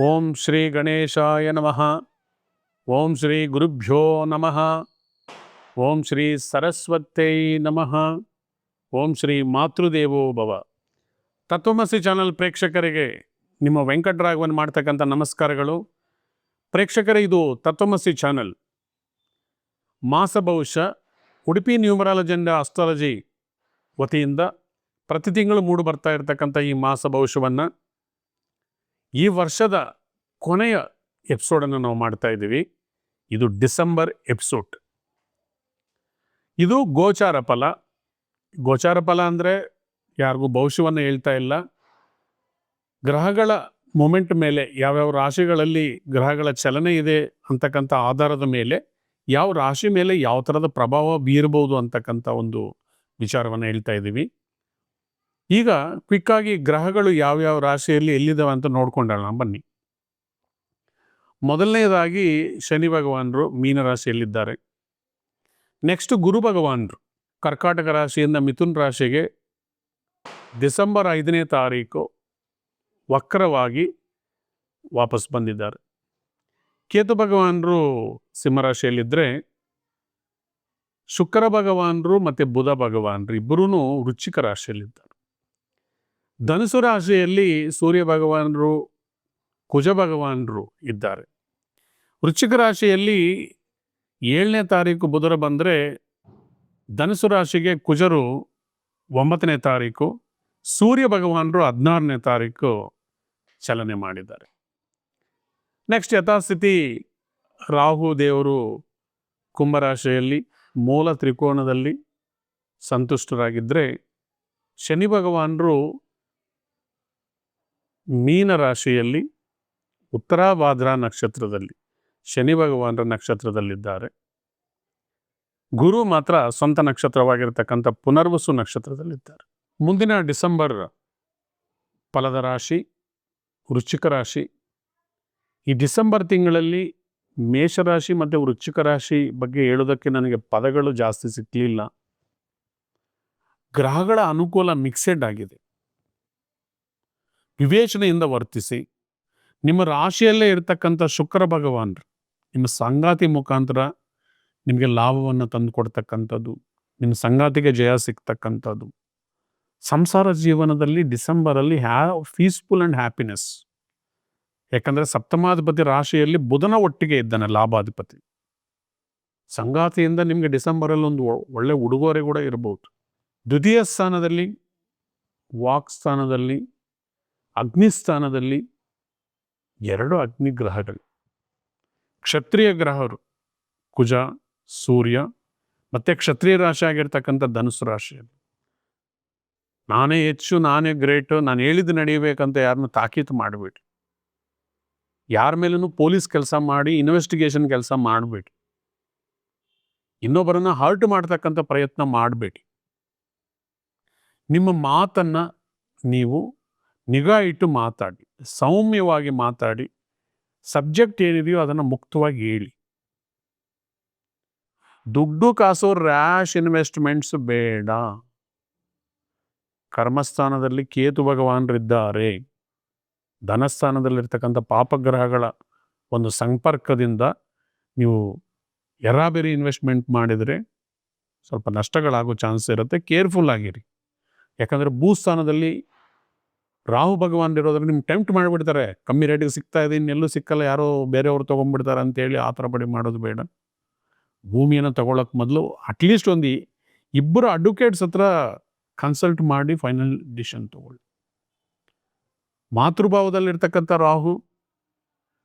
ಓಂ ಶ್ರೀ ಗಣೇಶಾಯ ನಮಃ. ಓಂ ಶ್ರೀ ಗುರುಭ್ಯೋ ನಮಃ. ಓಂ ಶ್ರೀ ಸರಸ್ವತೈ ನಮಃ. ಓಂ ಶ್ರೀ ಮಾತೃದೇವೋ ಭವ. ತತ್ವಮಸಿ ಚಾನಲ್ ಪ್ರೇಕ್ಷಕರಿಗೆ ನಿಮ್ಮ ವೆಂಕಟರಾಘವನ್ ಮಾಡ್ತಕ್ಕಂಥ ನಮಸ್ಕಾರಗಳು. ಪ್ರೇಕ್ಷಕರೇ, ಇದು ತತ್ವಮಸಿ ಚಾನಲ್. ಮಾಸ ಬಹುಶಃ ಉಡುಪಿ ನ್ಯೂಮರಾಲಜಿ ಅಂಡ್ ಅಸ್ಟ್ರಾಲಜಿ ವತಿಯಿಂದ ಪ್ರತಿ ತಿಂಗಳು ಮೂಡು ಬರ್ತಾ ಇರತಕ್ಕಂಥ ಈ ಮಾಸ ಭವಿಷ್ಯವನ್ನು ಈ ವರ್ಷದ ಕೊನೆಯ ಎಪಿಸೋಡನ್ನು ನಾವು ಮಾಡ್ತಾ ಇದ್ದೀವಿ. ಇದು ಡಿಸೆಂಬರ್ ಎಪಿಸೋಡ್. ಇದು ಗೋಚಾರ ಫಲ. ಗೋಚಾರ ಫಲ ಅಂದರೆ ಯಾರಿಗೂ ಭವಿಷ್ಯವನ್ನು ಹೇಳ್ತಾ ಇಲ್ಲ. ಗ್ರಹಗಳ ಮೊಮೆಂಟ್ ಮೇಲೆ ಯಾವ್ಯಾವ ರಾಶಿಗಳಲ್ಲಿ ಗ್ರಹಗಳ ಚಲನೆ ಇದೆ ಅಂತಕ್ಕಂಥ ಆಧಾರದ ಮೇಲೆ ಯಾವ ರಾಶಿ ಮೇಲೆ ಯಾವ ಥರದ ಪ್ರಭಾವ ಬೀರಬಹುದು ಅಂತಕ್ಕಂಥ ಒಂದು ವಿಚಾರವನ್ನು ಹೇಳ್ತಾ ಇದ್ದೀವಿ. ಈಗ ಕ್ವಿಕ್ಕಾಗಿ ಗ್ರಹಗಳು ಯಾವ್ಯಾವ ರಾಶಿಯಲ್ಲಿ ಎಲ್ಲಿದ್ದಾವೆ ಅಂತ ನೋಡ್ಕೊಂಡೋಣ ಬನ್ನಿ. ಮೊದಲನೇದಾಗಿ ಶನಿ ಭಗವಾನರು ಮೀನರಾಶಿಯಲ್ಲಿದ್ದಾರೆ ನೆಕ್ಸ್ಟ್ ಗುರು ಭಗವಾನರು, ಕರ್ಕಾಟಕ ರಾಶಿಯಿಂದ ಮಿಥುನ್ ರಾಶಿಗೆ ಡಿಸೆಂಬರ್ ಐದನೇ ತಾರೀಕು ವಕ್ರವಾಗಿ ವಾಪಸ್ ಬಂದಿದ್ದಾರೆ. ಕೇತು ಭಗವಾನರು ಸಿಂಹರಾಶಿಯಲ್ಲಿದ್ದರೆ ಶುಕ್ರ ಭಗವಾನರು ಮತ್ತು ಬುಧ ಭಗವಾನರು ಇಬ್ಬರೂ ರುಚಿಕ ರಾಶಿಯಲ್ಲಿದ್ದಾರೆ. ಧನುಸು ರಾಶಿಯಲ್ಲಿ ಸೂರ್ಯ ಭಗವಾನರು, ಕುಜ ಭಗವಾನರು ಇದ್ದಾರೆ. ವೃಶ್ಚಿಕ ರಾಶಿಯಲ್ಲಿ ಏಳನೇ ತಾರೀಕು ಬುಧರ ಬಂದರೆ ಧನುಸು ರಾಶಿಗೆ ಕುಜರು ಒಂಬತ್ತನೇ ತಾರೀಕು, ಸೂರ್ಯ ಭಗವಾನರು ಹದಿನಾರನೇ ತಾರೀಕು ಚಲನೆ ಮಾಡಿದ್ದಾರೆ. ನೆಕ್ಸ್ಟ್ ಯಥಾಸ್ಥಿತಿ, ರಾಹು ದೇವರು ಕುಂಭರಾಶಿಯಲ್ಲಿ ಮೂಲ ತ್ರಿಕೋಣದಲ್ಲಿ ಸಂತುಷ್ಟರಾಗಿದ್ದರೆ ಶನಿ ಭಗವಾನರು ಮೀನ ರಾಶಿಯಲ್ಲಿ ಉತ್ತರಾಭಾದ್ರ ನಕ್ಷತ್ರದಲ್ಲಿ ಶನಿ ಭಗವಾನರ ನಕ್ಷತ್ರದಲ್ಲಿದ್ದಾರೆ. ಗುರು ಮಾತ್ರ ಸ್ವಂತ ನಕ್ಷತ್ರವಾಗಿರ್ತಕ್ಕಂಥ ಪುನರ್ವಸು ನಕ್ಷತ್ರದಲ್ಲಿದ್ದಾರೆ. ಮುಂದಿನ ಡಿಸೆಂಬರ್ ಫಲದ ರಾಶಿ, ವೃಶ್ಚಿಕ ರಾಶಿ. ಈ ಡಿಸೆಂಬರ್ ತಿಂಗಳಲ್ಲಿ ಮೇಷರಾಶಿ ಮತ್ತು ವೃಶ್ಚಿಕ ರಾಶಿ ಬಗ್ಗೆ ಹೇಳೋದಕ್ಕೆ ನನಗೆ ಪದಗಳು ಜಾಸ್ತಿ ಸಿಕ್ಕಲಿಲ್ಲ ಗ್ರಹಗಳ ಅನುಕೂಲ ಮಿಕ್ಸೆಡ್ ಆಗಿದೆ. ವಿವೇಚನೆಯಿಂದ ವರ್ತಿಸಿ. ನಿಮ್ಮ ರಾಶಿಯಲ್ಲೇ ಇರತಕ್ಕಂಥ ಶುಕ್ರ ಭಗವಾನ್ರು, ನಿಮ್ಮ ಸಂಗಾತಿ ಮುಖಾಂತರ ನಿಮಗೆ ಲಾಭವನ್ನು ತಂದು ಕೊಡ್ತಕ್ಕಂಥದ್ದು ನಿಮ್ಮ ಸಂಗಾತಿಗೆ ಜಯ ಸಿಗ್ತಕ್ಕಂಥದ್ದು. ಸಂಸಾರ ಜೀವನದಲ್ಲಿ ಡಿಸೆಂಬರಲ್ಲಿ ಹ್ಯಾ, ಪೀಸ್ಫುಲ್ ಆ್ಯಂಡ್ ಹ್ಯಾಪಿನೆಸ್. ಯಾಕಂದರೆ ಸಪ್ತಮಾಧಿಪತಿ ರಾಶಿಯಲ್ಲಿ ಬುಧನ ಒಟ್ಟಿಗೆ ಇದ್ದಾನೆ, ಲಾಭಾಧಿಪತಿ. ಸಂಗಾತಿಯಿಂದ ನಿಮಗೆ ಡಿಸೆಂಬರಲ್ಲಿ ಒಂದು ಒಳ್ಳೆ ಉಡುಗೊರೆ ಕೂಡ ಇರಬಹುದು ದ್ವಿತೀಯ ಸ್ಥಾನದಲ್ಲಿ, ವಾಕ್ ಸ್ಥಾನದಲ್ಲಿ ಅಗ್ನಿ ಸ್ಥಾನದಲ್ಲಿ ಎರಡು ಅಗ್ನಿ ಗ್ರಹಗಳು ಕ್ಷತ್ರಿಯ ಗ್ರಹರು ಕುಜ, ಸೂರ್ಯ, ಮತ್ತೆ ಕ್ಷತ್ರಿಯ ರಾಶಿ ಆಗಿರ್ತಕ್ಕಂಥ ಧನುಸು ರಾಶಿಯಲ್ಲಿ. ನಾನೇ ಹೆಚ್ಚು, ನಾನೇ ಗ್ರೇಟ್, ನಾನು ಹೇಳಿದ್ದು ನಡೀಬೇಕಂತ ಯಾರನ್ನು ತಾಕೀತು ಮಾಡಬೇಡಿ. ಯಾರ ಮೇಲೂ ಪೊಲೀಸ್ ಕೆಲಸ ಮಾಡಿ ಇನ್ವೆಸ್ಟಿಗೇಷನ್ ಕೆಲಸ ಮಾಡಬೇಡಿ. ಇನ್ನೊಬ್ಬರನ್ನ ಹರ್ಟ್ ಮಾಡ್ತಕ್ಕಂಥ ಪ್ರಯತ್ನ ಮಾಡಬೇಡಿ. ನಿಮ್ಮ ಮಾತನ್ನ ನೀವು ನಿಗಾ ಇಟ್ಟು ಮಾತಾಡಿ, ಸೌಮ್ಯವಾಗಿ ಮಾತಾಡಿ, ಸಬ್ಜೆಕ್ಟ್ ಏನಿದೆಯೋ ಅದನ್ನು ಮುಕ್ತವಾಗಿ ಹೇಳಿ. ದುಡ್ಡು ಕಾಸು ರ್ಯಾಶ್ ಇನ್ವೆಸ್ಟ್ಮೆಂಟ್ಸ್ ಬೇಡ. ಕರ್ಮಸ್ಥಾನದಲ್ಲಿ ಕೇತು ಭಗವಾನರಿದ್ದಾರೆ. ಧನಸ್ಥಾನದಲ್ಲಿರ್ತಕ್ಕಂಥ ಪಾಪಗ್ರಹಗಳ ಒಂದು ಸಂಪರ್ಕದಿಂದ ನೀವು ಎರಾಬೇರಿ ಇನ್ವೆಸ್ಟ್ಮೆಂಟ್ ಮಾಡಿದರೆ ಸ್ವಲ್ಪ ನಷ್ಟಗಳಾಗೋ ಚಾನ್ಸ್ ಇರುತ್ತೆ. ಕೇರ್ಫುಲ್ ಆಗಿರಿ. ಯಾಕಂದರೆ ಭೂಸ್ಥಾನದಲ್ಲಿ ರಾಹು ಭಗವಾನ್ ಇರೋದ್ರೆ ನಿಮ್ಗೆ ಟೆಂಪ್ಟ್ ಮಾಡಿಬಿಡ್ತಾರೆ. ಕಮ್ಮಿ ರೇಟಿಗೆ ಸಿಗ್ತಾ ಇದೆ ಇನ್ನೆಲ್ಲೂ ಸಿಕ್ಕಲ್ಲ, ಯಾರೋ ಬೇರೆಯವರು ತೊಗೊಂಡ್ಬಿಡ್ತಾರೆ ಅಂತೇಳಿ ಆ ಥರ ಪಡಿ ಮಾಡೋದು ಬೇಡ. ಭೂಮಿಯನ್ನು ತಗೊಳಕ್ಕೆ ಮೊದಲು ಅಟ್ಲೀಸ್ಟ್ ಒಂದು ಇಬ್ಬರು ಅಡ್ವೊಕೇಟ್ಸ್ ಹತ್ರ ಕನ್ಸಲ್ಟ್ ಮಾಡಿ ಫೈನಲ್ ಡಿಸಿಷನ್ ತಗೊಳ್ಳಿ. ಮಾತೃಭಾವದಲ್ಲಿರ್ತಕ್ಕಂಥ ರಾಹು,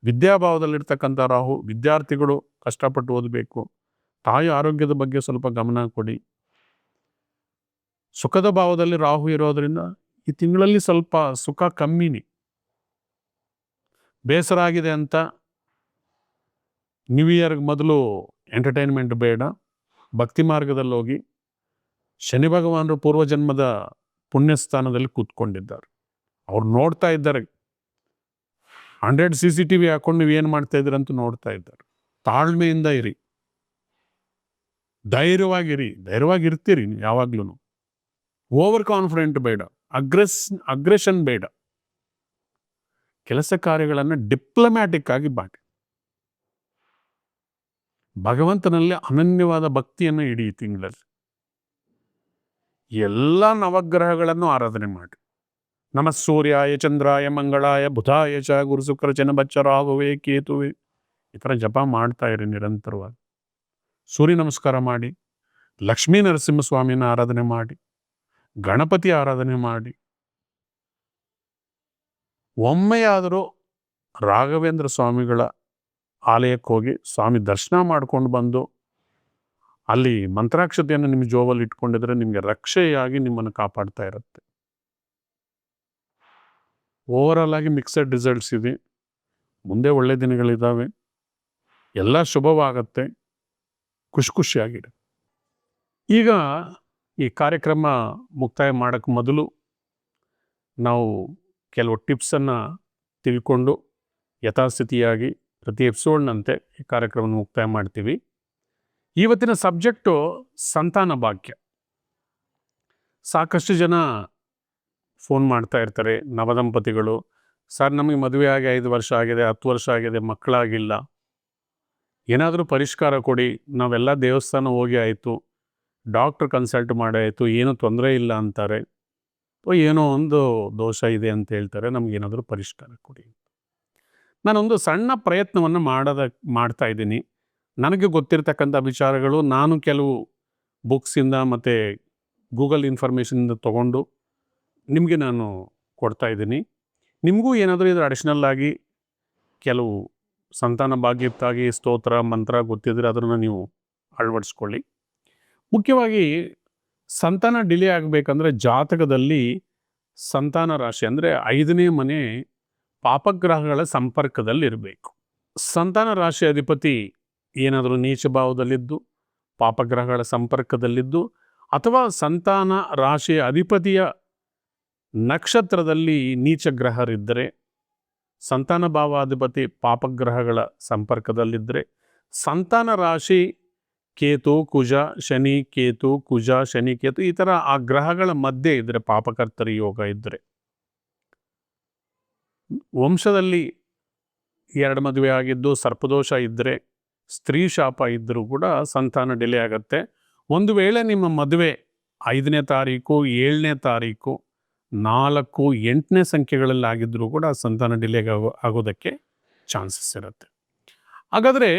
ವಿದ್ಯಾಭಾವದಲ್ಲಿರ್ತಕ್ಕಂಥ ರಾಹು, ವಿದ್ಯಾರ್ಥಿಗಳು ಕಷ್ಟಪಟ್ಟು ಓದಬೇಕು. ತಾಯಿ ಆರೋಗ್ಯದ ಬಗ್ಗೆ ಸ್ವಲ್ಪ ಗಮನ ಕೊಡಿ. ಸುಖದ ಭಾವದಲ್ಲಿ ರಾಹು ಇರೋದ್ರಿಂದ ಈ ತಿಂಗಳಲ್ಲಿ ಸ್ವಲ್ಪ ಸುಖ ಕಮ್ಮಿನಿ. ಬೇಸರ ಆಗಿದೆ ಅಂತ ನ್ಯೂ ಇಯರ್ಗೆ ಮೊದಲು ಎಂಟರ್ಟೈನ್ಮೆಂಟ್ ಬೇಡ. ಭಕ್ತಿ ಮಾರ್ಗದಲ್ಲಿ ಹೋಗಿ ಶನಿ ಭಗವಾನರು ಪೂರ್ವಜನ್ಮದ ಪುಣ್ಯಸ್ಥಾನದಲ್ಲಿ ಕೂತ್ಕೊಂಡಿದ್ದಾರೆ. ಅವ್ರು ನೋಡ್ತಾ ಇದ್ದಾರೆ. Hundred C C T V ಹಾಕೊಂಡು ನೀವು ಏನು ಮಾಡ್ತಾ ಇದ್ದೀರ ಅಂತ ನೋಡ್ತಾ ಇದ್ದಾರೆ. ತಾಳ್ಮೆಯಿಂದ ಇರಿ. ಧೈರ್ಯವಾಗಿರಿ. ಧೈರ್ಯವಾಗಿರ್ತೀರಿ ಯಾವಾಗ್ಲೂ ಓವರ್ ಕಾನ್ಫಿಡೆಂಟ್ ಬೇಡ. ಅಗ್ರೆಸ್, ಅಗ್ರೆಷನ್ ಬೇಡ. ಕೆಲಸ ಕಾರ್ಯಗಳನ್ನು ಡಿಪ್ಲೊಮ್ಯಾಟಿಕ್ ಆಗಿ ಮಾಡಿ. ಭಗವಂತನಲ್ಲಿ ಅನನ್ಯವಾದ ಭಕ್ತಿಯನ್ನು ಇಡೀ ತಿಂಗಳಲ್ಲಿ. ಎಲ್ಲ ನವಗ್ರಹಗಳನ್ನು ಆರಾಧನೆ ಮಾಡಿ. ನಮ ಸೂರ್ಯಾಯ, ಚಂದ್ರಾಯ, ಮಂಗಳಾಯ, ಬುಧಾಯ ಚ, ಗುರು ಶುಕ್ರ ಚನ ಬಚ್ಚರಾಗುವೆ ಕೇತುವೆ ಈ ಥರ ಜಪ ಮಾಡ್ತಾ ಇರಿ ನಿರಂತರವಾಗಿ. ಸೂರ್ಯ ನಮಸ್ಕಾರ ಮಾಡಿ. ಲಕ್ಷ್ಮೀ ನರಸಿಂಹಸ್ವಾಮಿನ ಆರಾಧನೆ ಮಾಡಿ. ಗಣಪತಿ ಆರಾಧನೆ ಮಾಡಿ. ಒಮ್ಮೆಯಾದರೂ ರಾಘವೇಂದ್ರ ಸ್ವಾಮಿಗಳ ಆಲಯಕ್ಕೆ ಹೋಗಿ ಸ್ವಾಮಿ ದರ್ಶನ ಮಾಡ್ಕೊಂಡು ಬಂದು, ಅಲ್ಲಿ ಮಂತ್ರಾಕ್ಷತೆಯನ್ನು ನಿಮ್ಮ ಜೋವಲ್ಲಿ ಇಟ್ಕೊಂಡಿದ್ರೆ ನಿಮಗೆ ರಕ್ಷೆಯಾಗಿ ನಿಮ್ಮನ್ನು ಕಾಪಾಡ್ತಾ ಇರುತ್ತೆ. ಓವರಾಲ್ ಆಗಿ ಮಿಕ್ಸಡ್ ರಿಸಲ್ಟ್ಸ್ ಇದೆ. ಮುಂದೆ ಒಳ್ಳೆ ದಿನಗಳಿದ್ದಾವೆ ಎಲ್ಲ ಶುಭವಾಗತ್ತೆ. ಖುಷಿ ಖುಷಿಯಾಗಿಡ ಈಗ ಈ ಕಾರ್ಯಕ್ರಮ ಮುಕ್ತಾಯ ಮಾಡೋಕ್ಕೆ ಮೊದಲು ನಾವು ಕೆಲವು ಟಿಪ್ಸನ್ನು ತಿಳ್ಕೊಂಡು ಯಥಾಸ್ಥಿತಿಯಾಗಿ ಪ್ರತಿ ಎಪಿಸೋಡ್ನಂತೆ ಈ ಕಾರ್ಯಕ್ರಮವನ್ನು ಮುಕ್ತಾಯ ಮಾಡ್ತೀವಿ. ಇವತ್ತಿನ ಸಬ್ಜೆಕ್ಟು ಸಂತಾನ ಭಾಗ್ಯ. ಸಾಕಷ್ಟು ಜನ ಫೋನ್ ಮಾಡ್ತಾ ಇರ್ತಾರೆ, ನವದಂಪತಿಗಳು. ಸರ್, ನಮಗೆ ಮದುವೆ ಆಗಿ ಐದು ವರ್ಷ ಆಗಿದೆ, ಹತ್ತು ವರ್ಷ ಆಗಿದೆ, ಮಕ್ಕಳಾಗಿಲ್ಲ. ಏನಾದರೂ ಪರಿಷ್ಕಾರ ಕೊಡಿ, ನಾವೆಲ್ಲ ದೇವಸ್ಥಾನ ಹೋಗಿ ಆಯಿತು. ಡಾಕ್ಟ್ರ್ ಕನ್ಸಲ್ಟ್ ಮಾಡಾಯಿತು, ಏನೂ ತೊಂದರೆ ಇಲ್ಲ ಅಂತಾರೆ. ಏನೋ ಒಂದು ದೋಷ ಇದೆ ಅಂತ ಹೇಳ್ತಾರೆ ನಮಗೇನಾದರೂ ಪರಿಷ್ಕಾರ ಕೊಡಿ ನಾನೊಂದು ಸಣ್ಣ ಪ್ರಯತ್ನವನ್ನು ಮಾಡೋದ, ಮಾಡ್ತಾ ಇದ್ದೀನಿ. ನನಗೆ ಗೊತ್ತಿರತಕ್ಕಂಥ ವಿಚಾರಗಳು ನಾನು ಕೆಲವು ಬುಕ್ಸಿಂದ ಮತ್ತು ಗೂಗಲ್ ಇನ್ಫಾರ್ಮೇಷನಿಂದ ತೊಗೊಂಡು ನಿಮಗೆ ನಾನು ಕೊಡ್ತಾ ಇದ್ದೀನಿ. ನಿಮಗೂ ಏನಾದರೂ ಇದು ಅಡಿಷ್ನಲ್ ಆಗಿ ಕೆಲವು ಸಂತಾನ ಭಾಗ್ಯಕ್ಕಾಗಿ ಸ್ತೋತ್ರ, ಮಂತ್ರ ಗೊತ್ತಿದ್ರೆ ಅದನ್ನು ನೀವು ಅಳವಡಿಸ್ಕೊಳ್ಳಿ. ಮುಖ್ಯವಾಗಿ ಸಂತಾನ ಡಿಲೇ ಆಗಬೇಕಂದ್ರೆ ಜಾತಕದಲ್ಲಿ ಸಂತಾನ ರಾಶಿ ಅಂದರೆ ಐದನೇ ಮನೆ ಪಾಪಗ್ರಹಗಳ ಸಂಪರ್ಕದಲ್ಲಿರಬೇಕು. ಸಂತಾನ ರಾಶಿ ಅಧಿಪತಿ ಏನಾದರೂ ನೀಚ ಭಾವದಲ್ಲಿದ್ದು, ಪಾಪಗ್ರಹಗಳ ಸಂಪರ್ಕದಲ್ಲಿದ್ದು ಅಥವಾ ಸಂತಾನ ರಾಶಿಯ ಅಧಿಪತಿಯ ನಕ್ಷತ್ರದಲ್ಲಿ ನೀಚ ಗ್ರಹರಿದ್ದರೆ, ಸಂತಾನ ಭಾವಾಧಿಪತಿ ಪಾಪಗ್ರಹಗಳ ಸಂಪರ್ಕದಲ್ಲಿದ್ದರೆ ಸಂತಾನ ರಾಶಿ ಕೇತು, ಕುಜ, ಶನಿ, ಕೇತು, ಕುಜ, ಶನಿ, ಕೇತು ಈ ಥರ ಆ ಗ್ರಹಗಳ ಮಧ್ಯೆ ಇದ್ದರೆ ಪಾಪಕರ್ತರಿ ಯೋಗ ಇದ್ದರೆ ವಂಶದಲ್ಲಿ ಎರಡು ಮದುವೆ ಆಗಿದ್ದು ಸರ್ಪದೋಷ ಇದ್ದರೆ ಸ್ತ್ರೀ ಶಾಪ ಇದ್ದರೂ ಕೂಡ ಸಂತಾನ ಡಿಲೇ ಆಗುತ್ತೆ. ಒಂದು ವೇಳೆ ನಿಮ್ಮ ಮದುವೆ ಐದನೇ ತಾರೀಕು, ಏಳನೇ ತಾರೀಕು, ನಾಲ್ಕು, ಎಂಟನೇ ಸಂಖ್ಯೆಗಳಲ್ಲಿ ಆಗಿದ್ದರೂ ಕೂಡ ಸಂತಾನ ಡಿಲೇ ಆಗೋ, ಆಗೋದಕ್ಕೆ ಚಾನ್ಸಸ್ ಇರುತ್ತೆ. ಹಾಗಾದರೆ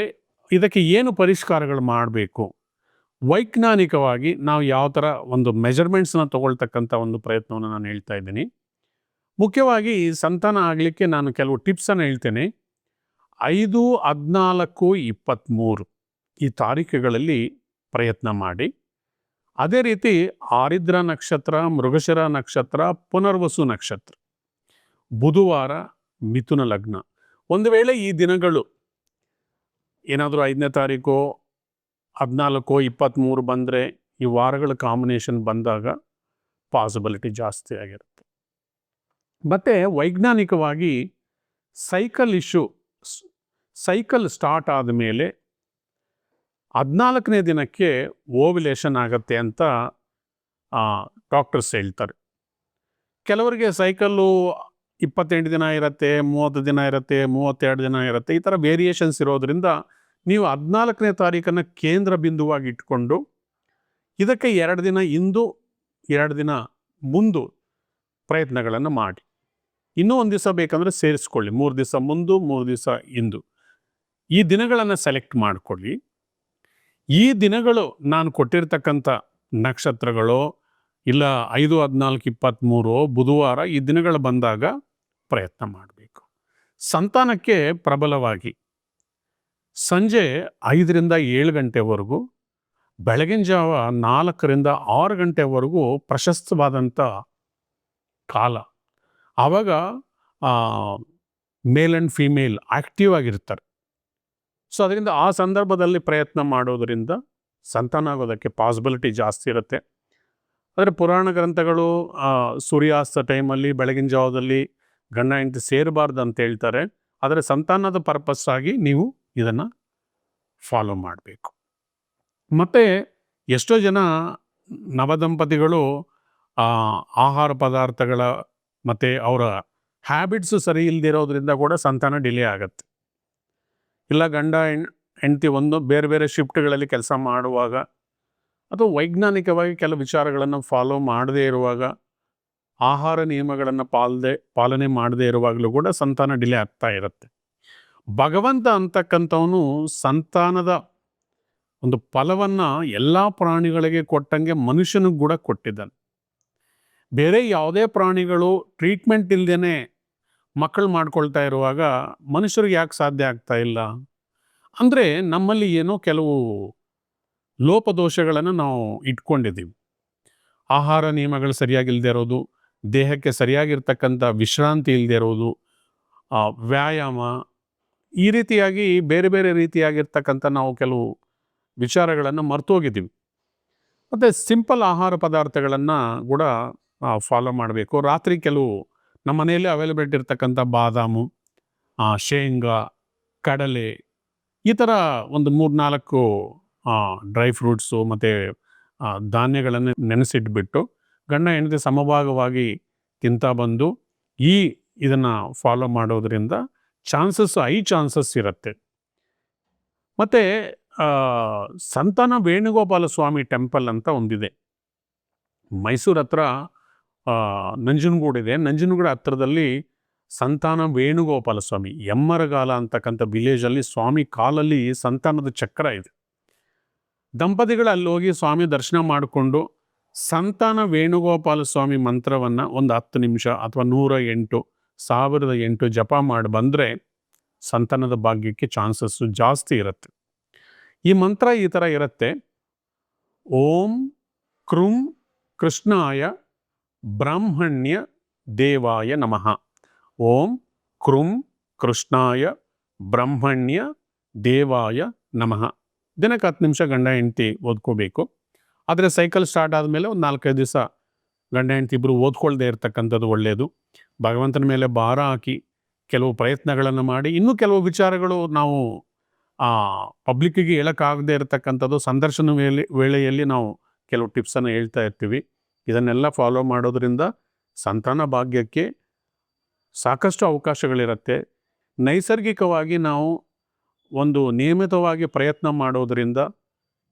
ಇದಕ್ಕೆ ಏನು ಪರಿಷ್ಕಾರಗಳು ಮಾಡಬೇಕು? ವೈಜ್ಞಾನಿಕವಾಗಿ ನಾವು ಯಾವ ಥರ ಒಂದು ಮೆಜರ್ಮೆಂಟ್ಸ್ನ ತಗೊಳ್ತಕ್ಕಂಥ ಒಂದು ಪ್ರಯತ್ನವನ್ನು ನಾನು ಹೇಳ್ತಾ ಇದ್ದೀನಿ. ಮುಖ್ಯವಾಗಿ ಸಂತಾನ ಆಗಲಿಕ್ಕೆ ನಾನು ಕೆಲವು ಟಿಪ್ಸನ್ನು ಹೇಳ್ತೇನೆ. ಐದು, ಹದಿನಾಲ್ಕು ಇಪ್ಪತ್ತ್ಮೂರು ಈ ತಾರೀಖುಗಳಲ್ಲಿ ಪ್ರಯತ್ನ ಮಾಡಿ. ಅದೇ ರೀತಿ ಆರಿದ್ರ ನಕ್ಷತ್ರ, ಮೃಗಶಿರ ನಕ್ಷತ್ರ, ಪುನರ್ವಸು ನಕ್ಷತ್ರ, ಬುಧವಾರ, ಮಿಥುನ ಲಗ್ನ. ಒಂದು ವೇಳೆ ಈ ದಿನಗಳು ಏನಾದರೂ ಐದನೇ ತಾರೀಕು, ಹದಿನಾಲ್ಕು ಇಪ್ಪತ್ತ್ಮೂರು ಬಂದರೆ ಈ ವಾರಗಳ ಕಾಂಬಿನೇಷನ್ ಬಂದಾಗ ಪಾಸಿಬಿಲಿಟಿ ಜಾಸ್ತಿ ಆಗಿರುತ್ತೆ. ಮತ್ತು ವೈಜ್ಞಾನಿಕವಾಗಿ ಸೈಕಲ್ ಇಶ್ಯೂ ಸೈಕಲ್ ಸ್ಟಾರ್ಟ್ ಆದ ಮೇಲೆ ಹದಿನಾಲ್ಕನೇ ದಿನಕ್ಕೆ ಓವಿಲೇಷನ್ ಆಗತ್ತೆ ಅಂತ ಡಾಕ್ಟರ್ಸ್ ಹೇಳ್ತಾರೆ. ಕೆಲವರಿಗೆ ಸೈಕಲ್ಲು ಇಪ್ಪತ್ತೆಂಟು ದಿನ ಇರುತ್ತೆ, ಮೂವತ್ತು ದಿನ ಇರುತ್ತೆ, ಮೂವತ್ತೆರಡು ದಿನ ಇರುತ್ತೆ, ಈ ಥರ ವೇರಿಯೇಷನ್ಸ್ ಇರೋದರಿಂದ ನೀವು ಹದಿನಾಲ್ಕನೇ ತಾರೀಕನ್ನು ಕೇಂದ್ರ ಬಿಂದುವಾಗಿ ಇಟ್ಕೊಂಡು ಇದಕ್ಕೆ ಎರಡು ದಿನ ಇಂದು, ಎರಡು ದಿನ ಮುಂದು ಪ್ರಯತ್ನಗಳನ್ನು ಮಾಡಿ. ಇನ್ನೂ ಒಂದು ದಿವಸ ಬೇಕಂದರೆ ಸೇರಿಸ್ಕೊಳ್ಳಿ, ಮೂರು ದಿವಸ ಮುಂದು, ಮೂರು ದಿವಸ ಇಂದು. ಈ ದಿನಗಳನ್ನು ಸೆಲೆಕ್ಟ್ ಮಾಡಿಕೊಳ್ಳಿ. ಈ ದಿನಗಳು ನಾನು ಕೊಟ್ಟಿರ್ತಕ್ಕಂಥ ನಕ್ಷತ್ರಗಳು, ಇಲ್ಲ ಐದು, ಹದಿನಾಲ್ಕು ಇಪ್ಪತ್ತ್ಮೂರು ಬುಧವಾರ ಈ ದಿನಗಳು ಬಂದಾಗ ಪ್ರಯತ್ನ ಮಾಡಬೇಕು. ಸಂತಾನಕ್ಕೆ ಪ್ರಬಲವಾಗಿ. ಸಂಜೆ ಐದರಿಂದ ಏಳು ಗಂಟೆವರೆಗೂ, ಬೆಳಗಿನ ಜಾವ ನಾಲ್ಕರಿಂದ ಆರು ಗಂಟೆವರೆಗೂ ಪ್ರಶಸ್ತವಾದಂಥ ಕಾಲ. ಆವಾಗ ಮೇಲ್ ಆ್ಯಂಡ್ ಫೀಮೇಲ್ ಆ್ಯಕ್ಟಿವ್ ಆಗಿರ್ತಾರೆ. ಸೊ, ಅದರಿಂದ ಆ ಸಂದರ್ಭದಲ್ಲಿ ಪ್ರಯತ್ನ ಮಾಡೋದರಿಂದ ಸಂತಾನ ಆಗೋದಕ್ಕೆ ಪಾಸಿಬಿಲಿಟಿ ಜಾಸ್ತಿ ಇರುತ್ತೆ. ಆದರೆ ಪುರಾಣ ಗ್ರಂಥಗಳು ಸೂರ್ಯಾಸ್ತ ಟೈಮಲ್ಲಿ, ಬೆಳಗಿನ ಜಾವದಲ್ಲಿ ಗಂಡ ಹೆಂಡತಿ ಸೇರಬಾರ್ದು ಅಂತ ಹೇಳ್ತಾರೆ. ಆದರೆ ಸಂತಾನದ ಪರ್ಪಸ್ ಆಗಿ ನೀವು ಇದನ್ನು ಫಾಲೋ ಮಾಡಬೇಕು. ಮತ್ತು ಎಷ್ಟೋ ಜನ ನವದಂಪತಿಗಳು ಆಹಾರ ಪದಾರ್ಥಗಳ ಮತ್ತು ಅವರ ಹ್ಯಾಬಿಟ್ಸು ಸರಿ ಇಲ್ದಿರೋದ್ರಿಂದ ಕೂಡ ಸಂತಾನ ಡಿಲೇ ಆಗುತ್ತೆ. ಇಲ್ಲ ಗಂಡ ಹೆಂಡತಿ ಒಂದು ಬೇರೆ ಬೇರೆ ಶಿಫ್ಟ್ಗಳಲ್ಲಿ ಕೆಲಸ ಮಾಡುವಾಗ ಅಥವಾ ವೈಜ್ಞಾನಿಕವಾಗಿ ಕೆಲವು ವಿಚಾರಗಳನ್ನು ಫಾಲೋ ಮಾಡದೇ ಇರುವಾಗ ಆಹಾರ ನಿಯಮಗಳನ್ನು ಪಾಲದೆ, ಪಾಲನೆ ಮಾಡದೇ ಇರುವಾಗಲೂ ಕೂಡ ಸಂತಾನ ಡಿಲೇ ಆಗ್ತಾ ಇರುತ್ತೆ. ಭಗವಂತ ಅಂತಕ್ಕಂಥವನು ಸಂತಾನದ ಒಂದು ಫಲವನ್ನು ಎಲ್ಲ ಪ್ರಾಣಿಗಳಿಗೆ ಕೊಟ್ಟಂಗೆ ಮನುಷ್ಯನಿಗೆ ಕೂಡ ಕೊಟ್ಟಿದ್ದಾನೆ. ಬೇರೆ ಯಾವುದೇ ಪ್ರಾಣಿಗಳು ಟ್ರೀಟ್ಮೆಂಟ್ ಇಲ್ಲದೇ ಮಕ್ಕಳು ಮಾಡ್ಕೊಳ್ತಾ ಇರುವಾಗ ಮನುಷ್ಯರಿಗೆ ಯಾಕೆ ಸಾಧ್ಯ ಆಗ್ತಾ ಇಲ್ಲ? ಅಂದರೆ ನಮ್ಮಲ್ಲಿ ಏನೋ ಕೆಲವು ಲೋಪದೋಷಗಳನ್ನು ನಾವು ಇಟ್ಕೊಂಡಿದ್ದೀವಿ. ಆಹಾರ ನಿಯಮಗಳು ಸರಿಯಾಗಿಲ್ಲದೆ ಇರೋದು ದೇಹಕ್ಕೆ ಸರಿಯಾಗಿರ್ತಕ್ಕಂಥ ವಿಶ್ರಾಂತಿ ಇಲ್ಲದೆ ಇರೋದು ವ್ಯಾಯಾಮ, ಈ ರೀತಿಯಾಗಿ ಬೇರೆ ಬೇರೆ ರೀತಿಯಾಗಿರ್ತಕ್ಕಂಥ ನಾವು ಕೆಲವು ವಿಚಾರಗಳನ್ನು ಮರ್ತೋಗಿದ್ದೀವಿ. ಮತ್ತು ಸಿಂಪಲ್ ಆಹಾರ ಪದಾರ್ಥಗಳನ್ನು ಕೂಡ ಫಾಲೋ ಮಾಡಬೇಕು. ರಾತ್ರಿ ಕೆಲವು ನಮ್ಮ ಮನೆಯಲ್ಲಿ ಅವೈಲಬಿಲಿಟಿ ಇರ್ತಕ್ಕಂಥ ಬಾದಾಮು ಶೇಂಗಾ, ಕಡಲೆ, ಈ ಥರ ಒಂದು ಮೂರು ನಾಲ್ಕು ಡ್ರೈ ಫ್ರೂಟ್ಸು ಮತ್ತು ಧಾನ್ಯಗಳನ್ನು ನೆನೆಸಿಟ್ಬಿಟ್ಟು ಗಂಡ ಹೆಂಡತಿ ಸಮಭಾಗವಾಗಿ ತಿಂತಾ ಬಂದು ಈ ಇದನ್ನು ಫಾಲೋ ಮಾಡೋದ್ರಿಂದ ಚಾನ್ಸಸ್ ಐ ಚಾನ್ಸಸ್ ಇರುತ್ತೆ. ಮತ್ತು ಸಂತಾನ ವೇಣುಗೋಪಾಲ ಸ್ವಾಮಿ ಟೆಂಪಲ್ ಅಂತ ಒಂದಿದೆ. ಮೈಸೂರು ಹತ್ರ ನಂಜನಗೂಡಿದೆ ನಂಜನಗೂಡು ಹತ್ರದಲ್ಲಿ ಸಂತಾನ ವೇಣುಗೋಪಾಲ ಸ್ವಾಮಿ ಎಮ್ಮರಗಾಲ ಅಂತಕ್ಕಂಥ ವಿಲೇಜಲ್ಲಿ ಸ್ವಾಮಿ ಕಾಲಲ್ಲಿ ಸಂತಾನದ ಚಕ್ರ ಇದೆ. ದಂಪತಿಗಳು ಅಲ್ಲಿ ಹೋಗಿ ಸ್ವಾಮಿ ದರ್ಶನ ಮಾಡಿಕೊಂಡು ಸಂತಾನ ವೇಣುಗೋಪಾಲ ಸ್ವಾಮಿ ಮಂತ್ರವನ್ನು ಒಂದು ಹತ್ತು ನಿಮಿಷ ಅಥವಾ ನೂರ ಎಂಟು, ಸಾವಿರದ ಎಂಟು ಜಪ ಮಾಡಿ ಬಂದರೆ ಸಂತಾನದ ಭಾಗ್ಯಕ್ಕೆ ಚಾನ್ಸಸ್ಸು ಜಾಸ್ತಿ ಇರುತ್ತೆ. ಈ ಮಂತ್ರ ಈ ಥರ ಇರುತ್ತೆ. ಓಂ ಕೃಂ ಕೃಷ್ಣಾಯ ಬ್ರಾಹ್ಮಣ್ಯ ದೇವಾಯ ನಮಃ. ಓಂ ಕೃಂ ಕೃಷ್ಣಾಯ ಬ್ರಹ್ಮಣ್ಯ ದೇವಾಯ ನಮಃ. ದಿನಕ್ಕೆ ಹತ್ತು ನಿಮಿಷ ಗಂಡ ಹೆಂಡತಿ ಓದ್ಕೋಬೇಕು. ಆದರೆ ಸೈಕಲ್ ಸ್ಟಾರ್ಟ್ ಆದಮೇಲೆ ಒಂದು ನಾಲ್ಕೈದು ದಿವಸ ಗಂಡ ಹೆಂಡತಿ ಇಬ್ಬರು ಓದ್ಕೊಳ್ಳದೆ ಇರತಕ್ಕಂಥದ್ದು ಒಳ್ಳೆಯದು ಭಗವಂತನ ಮೇಲೆ ಭಾರ ಹಾಕಿ ಕೆಲವು ಪ್ರಯತ್ನಗಳನ್ನು ಮಾಡಿ, ಇನ್ನೂ ಕೆಲವು ವಿಚಾರಗಳು ನಾವು ಪಬ್ಲಿಕ್ಕಿಗೆ ಹೇಳೋಕ್ಕಾಗದೇ ಇರತಕ್ಕಂಥದ್ದು ಸಂದರ್ಶನ ವೇಳೆ, ವೇಳೆಯಲ್ಲಿ ನಾವು ಕೆಲವು ಟಿಪ್ಸನ್ನು ಹೇಳ್ತಾ ಇರ್ತೀವಿ. ಇದನ್ನೆಲ್ಲ ಫಾಲೋ ಮಾಡೋದರಿಂದ ಸಂತಾನ ಭಾಗ್ಯಕ್ಕೆ ಸಾಕಷ್ಟು ಅವಕಾಶಗಳಿರುತ್ತೆ. ನೈಸರ್ಗಿಕವಾಗಿ ನಾವು ಒಂದು ನಿಯಮಿತವಾಗಿ ಪ್ರಯತ್ನ ಮಾಡೋದರಿಂದ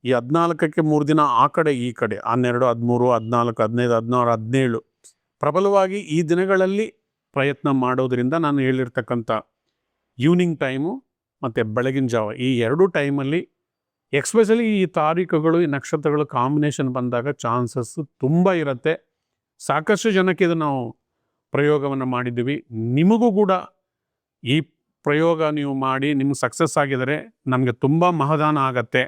ಈ ಹದಿನಾಲ್ಕಕ್ಕೆ ಮೂರು ದಿನ ಆ ಕಡೆ, ಈ ಕಡೆ, ಹನ್ನೆರಡು, ಹದಿಮೂರು, ಹದಿನಾಲ್ಕು, ಹದಿನೈದು, ಹದಿನಾರು, ಹದಿನೇಳು ಪ್ರಬಲವಾಗಿ ಈ ದಿನಗಳಲ್ಲಿ ಪ್ರಯತ್ನ ಮಾಡೋದರಿಂದ ನಾನು ಹೇಳಿರ್ತಕ್ಕಂಥ ಈವ್ನಿಂಗ್ ಟೈಮು ಮತ್ತು ಬೆಳಗಿನ ಜಾವ ಈ ಎರಡು ಟೈಮಲ್ಲಿ ಎಕ್ಸ್ಪೆಷಲಿ ಈ ತಾರೀಕುಗಳು, ಈ ನಕ್ಷತ್ರಗಳು ಕಾಂಬಿನೇಷನ್ ಬಂದಾಗ ಚಾನ್ಸಸ್ ತುಂಬ ಇರುತ್ತೆ. ಸಾಕಷ್ಟು ಜನಕ್ಕೆ ಇದು ನಾವು ಪ್ರಯೋಗವನ್ನು ಮಾಡಿದ್ದೀವಿ. ನಿಮಗೂ ಕೂಡ ಈ ಪ್ರಯೋಗ ನೀವು ಮಾಡಿ, ನಿಮ್ಗೆ ಸಕ್ಸಸ್ ಆಗಿದರೆ ನಮಗೆ ತುಂಬ ಮಹದಾನ ಆಗತ್ತೆ.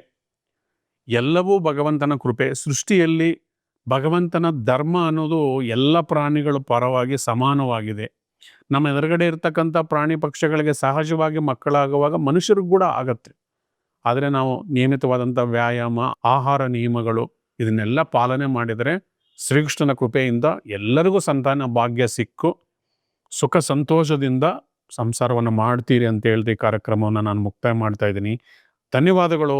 ಎಲ್ಲವೂ ಭಗವಂತನ ಕೃಪೆ. ಸೃಷ್ಟಿಯಲ್ಲಿ ಭಗವಂತನ ಧರ್ಮ ಅನ್ನೋದು ಎಲ್ಲ ಪ್ರಾಣಿಗಳ ಪರವಾಗಿ ಸಮಾನವಾಗಿದೆ. ನಮ್ಮ ಎದುರುಗಡೆ ಇರ್ತಕ್ಕಂಥ ಪ್ರಾಣಿ ಪಕ್ಷಿಗಳಿಗೆ ಸಹಜವಾಗಿ ಮಕ್ಕಳಾಗುವಾಗ ಮನುಷ್ಯರಿಗೂ ಕೂಡ ಆಗತ್ತೆ. ಆದರೆ ನಾವು ನಿಯಮಿತವಾದಂಥ ವ್ಯಾಯಾಮ, ಆಹಾರ ನಿಯಮಗಳು ಇದನ್ನೆಲ್ಲ ಪಾಲನೆ ಮಾಡಿದರೆ ಶ್ರೀಕೃಷ್ಣನ ಕೃಪೆಯಿಂದ ಎಲ್ಲರಿಗೂ ಸಂತಾನ ಭಾಗ್ಯ ಸಿಕ್ಕು. ಸುಖ ಸಂತೋಷದಿಂದ ಸಂಸಾರವನ್ನು ಮಾಡ್ತೀರಿ ಅಂತ ಹೇಳ್ದೆ ಕಾರ್ಯಕ್ರಮವನ್ನು ನಾನು ಮುಕ್ತಾಯ ಮಾಡ್ತಾ ಇದ್ದೀನಿ. ಧನ್ಯವಾದಗಳು.